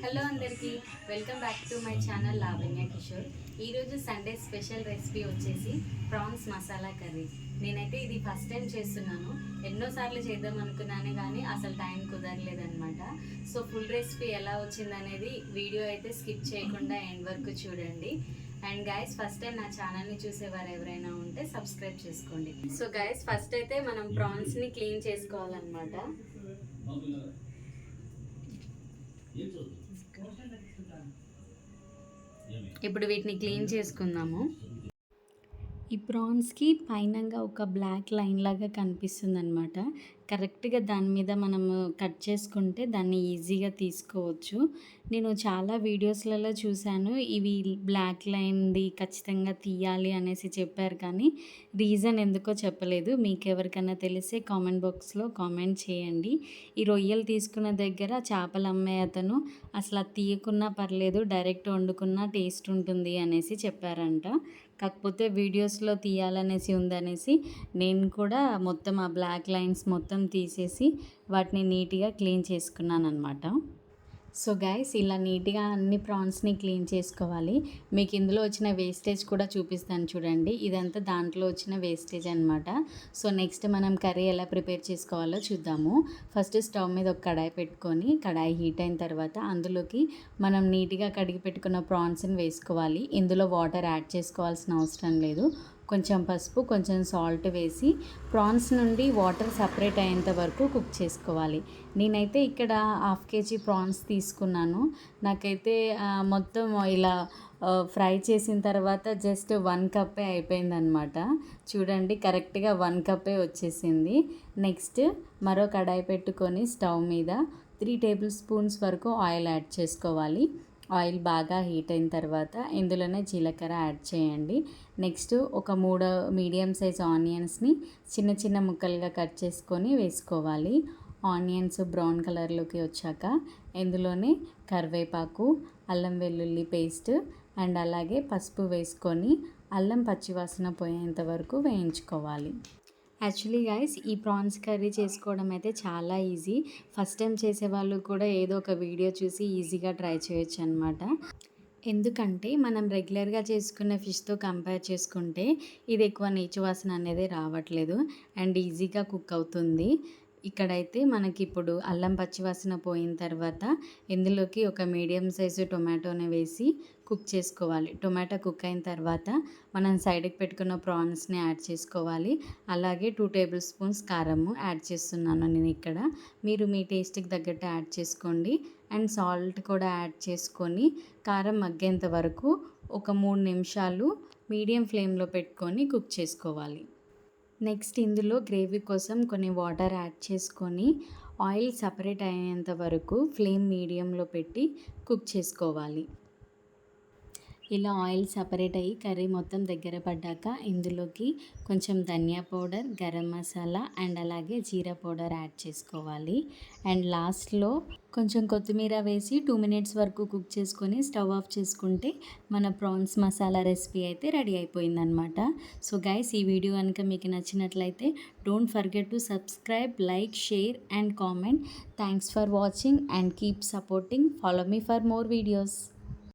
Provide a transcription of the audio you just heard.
Hello అందరికీ. Welcome back to my channel Lavanya Kishore ఈరోజు Sunday special recipe వచ్చేసి prawns masala curry. నేనైతే ఇది ఫస్ట్ టైం చేస్తున్నాను. ఎన్నోసార్లు చేద్దాం అనుకున్నాను కానీ అసలు టైం కుదరలేదనమాట సో ఫుల్ రెసిపీ ఎలా వచ్చిందనేది వీడియో అయితే స్కిప్ చేయకుండా ఎండ్ వరకు చూడండి. అండ్ గైస్ ఫస్ట్ టైం నా ఛానల్ని చూసేవారు ఎవరైనా ఉంటే సబ్స్క్రైబ్ చేసుకోండి. సో గైస్ ఫస్ట్ అయితే మనం ప్రాన్స్ని క్లీన్ చేసుకోవాలన్నమాట. ఇప్పుడు వీటిని క్లీన్ చేసుకుందాము. ఈ ప్రాన్స్కి పైనంగా ఒక బ్లాక్ లైన్ లాగా కనిపిస్తుంది అనమాట కరెక్ట్గా దాని మీద మనము కట్ చేసుకుంటే దాన్ని ఈజీగా తీసుకోవచ్చు. నేను చాలా వీడియోస్లలో చూశాను ఇవి బ్లాక్ లైన్ది ఖచ్చితంగా తీయాలి అనేసి చెప్పారు కానీ రీజన్ ఎందుకో చెప్పలేదు. మీకు ఎవరికైనా తెలిసే కామెంట్ బాక్స్లో కామెంట్ చేయండి. ఈ రొయ్యలు తీసుకున్న దగ్గర చేపలు అమ్మే అతను అసలు తీయకున్నా పర్లేదు డైరెక్ట్ వండుకున్నా టేస్ట్ ఉంటుంది అనేసి చెప్పారంట. కాకపోతే వీడియోస్లో తీయాలనేసి ఉందనేసి నేను కూడా మొత్తం ఆ బ్లాక్ లైన్స్ మొత్తం మొత్తం తీసేసి వాటిని నీట్గా క్లీన్ చేసుకున్నాను అనమాట సో గైస్ ఇలా నీట్గా అన్ని ప్రాన్స్ని క్లీన్ చేసుకోవాలి. మీకు ఇందులో వచ్చిన వేస్టేజ్ కూడా చూపిస్తాను చూడండి. ఇదంతా దాంట్లో వచ్చిన వేస్టేజ్ అనమాట సో నెక్స్ట్ మనం కర్రీ ఎలా ప్రిపేర్ చేసుకోవాలో చూద్దాము. ఫస్ట్ స్టవ్ మీద ఒక కడాయి పెట్టుకొని కడాయి హీట్ అయిన తర్వాత అందులోకి మనం నీట్గా కడిగి పెట్టుకున్న ప్రాన్స్ని వేసుకోవాలి. ఇందులో వాటర్ యాడ్ చేసుకోవాల్సిన అవసరం లేదు. కొంచెం పసుపు కొంచెం సాల్ట్ వేసి ప్రాన్స్ నుండి వాటర్ సపరేట్ అయ్యేంత వరకు కుక్ చేసుకోవాలి. నేనైతే ఇక్కడ హాఫ్ కేజీ ప్రాన్స్ తీసుకున్నాను. నాకైతే మొత్తం ఇలా ఫ్రై చేసిన తర్వాత జస్ట్ వన్ కప్పే అయిపోయిందనమాట చూడండి కరెక్ట్గా వన్ కప్పే వచ్చేసింది. నెక్స్ట్ మరో కడాయి పెట్టుకొని స్టవ్ మీద త్రీ టేబుల్ స్పూన్స్ వరకు ఆయిల్ యాడ్ చేసుకోవాలి. ఆయిల్ బాగా హీట్ అయిన తర్వాత ఇందులోనే జీలకర్ర యాడ్ చేయండి. నెక్స్ట్ ఒక మూడు మీడియం సైజ్ ఆనియన్స్ని చిన్న చిన్న ముక్కలుగా కట్ చేసుకొని వేసుకోవాలి. ఆనియన్స్ బ్రౌన్ కలర్లోకి వచ్చాక ఇందులోనే కరివేపాకు అల్లం వెల్లుల్లి పేస్ట్ అండ్ అలాగే పసుపు వేసుకొని అల్లం పచ్చివాసన పోయేంత వరకు వేయించుకోవాలి. యాక్చువల్లీ గైస్ ఈ ప్రాన్స్ కర్రీ చేసుకోవడం అయితే చాలా ఈజీ. ఫస్ట్ టైం చేసే వాళ్ళు కూడా ఏదో ఒక వీడియో చూసి ఈజీగా ట్రై చేయొచ్చు అనమాట ఎందుకంటే మనం రెగ్యులర్గా చేసుకునే ఫిష్తో కంపేర్ చేసుకుంటే ఇది ఎక్కువ నీచు వాసన అనేది రావట్లేదు అండ్ ఈజీగా కుక్ అవుతుంది. ఇక్కడైతే మనకి ఇప్పుడు అల్లం పచ్చివాసన పోయిన తర్వాత ఇందులోకి ఒక మీడియం సైజు టొమాటోని వేసి కుక్ చేసుకోవాలి. టొమాటో కుక్ అయిన తర్వాత మనం సైడ్కి పెట్టుకున్న ప్రాన్స్ని యాడ్ చేసుకోవాలి. అలాగే టూ టేబుల్ స్పూన్స్ కారము యాడ్ చేస్తున్నాను నేను ఇక్కడ. మీరు మీ టేస్ట్కి తగ్గట్టు యాడ్ చేసుకోండి. అండ్ సాల్ట్ కూడా యాడ్ చేసుకొని కారం మగ్గేంత వరకు ఒక మూడు నిమిషాలు మీడియం ఫ్లేమ్లో పెట్టుకొని కుక్ చేసుకోవాలి. నెక్స్ట్ ఇందులో గ్రేవీ కోసం కొన్ని వాటర్ యాడ్ చేసుకొని ఆయిల్ సపరేట్ అయ్యేంత వరకు ఫ్లేమ్ మీడియంలో పెట్టి కుక్ చేసుకోవాలి. ఇలా ఆయిల్ సపరేట్ అయ్యి కర్రీ మొత్తం దగ్గర పడ్డాక ఇందులోకి కొంచెం ధనియా పౌడర్ గరం మసాలా అండ్ అలాగే జీరా పౌడర్ యాడ్ చేసుకోవాలి. అండ్ లాస్ట్లో కొంచెం కొత్తిమీర వేసి టూ మినిట్స్ వరకు కుక్ చేసుకొని స్టవ్ ఆఫ్ చేసుకుంటే మన ప్రాన్స్ మసాలా రెసిపీ అయితే రెడీ అయిపోయిందనమాట సో గైస్ ఈ వీడియో కనుక మీకు నచ్చినట్లయితే don't forget to subscribe like share and comment thanks for watching and keep supporting follow me for more videos